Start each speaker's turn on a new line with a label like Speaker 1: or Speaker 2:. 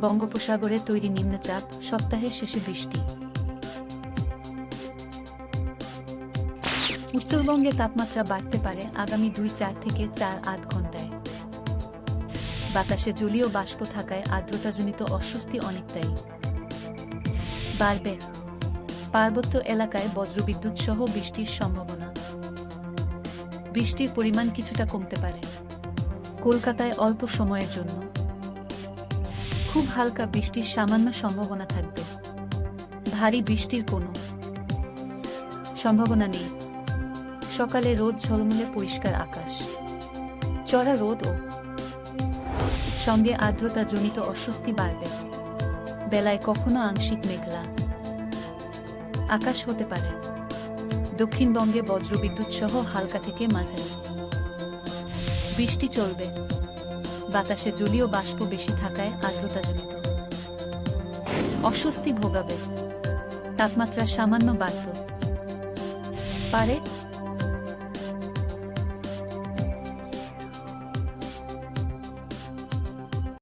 Speaker 1: বঙ্গোপসাগরে তৈরি নিম্নচাপ, সপ্তাহের শেষে বৃষ্টি। উত্তরবঙ্গে তাপমাত্রা বাড়তে পারে আগামী দুই, চার থেকে চার, আট ঘন্টায়। বাতাসে জলীয় বাষ্প থাকায় আর্দ্রতাজনিত অস্বস্তি অনেকটাই। বাড়বে। পার্বত্য এলাকায় বজ্রবিদ্যুৎ সহ বৃষ্টির সম্ভাবনা। বৃষ্টির পরিমাণ কিছুটা কমতে পারে। কলকাতায় অল্প সময়ের জন্য। খুব হালকা বৃষ্টির সামান্য সম্ভাবনা থাকবে। ভারী বৃষ্টির কোনো সম্ভাবনা নেই। সকালে রোদ ঝলমলে পরিষ্কার আকাশ। চড়া রোদ ও সঙ্গে আর্দ্রতা জনিত অস্বস্তি বাড়বে। বেলায় কখনো আংশিক মেঘলা। আকাশ হতে পারে। দক্ষিণবঙ্গে বজ্রবিদ্যুৎ সহ হালকা থেকে মাঝারি। বৃষ্টি চলবে। বাতাসে জলীয় বাষ্প বেশি থাকায় আর্দ্রতাজনিত। অস্বস্তি ভোগাবে। তাপমাত্রা সামান্য বাড়ত। পারে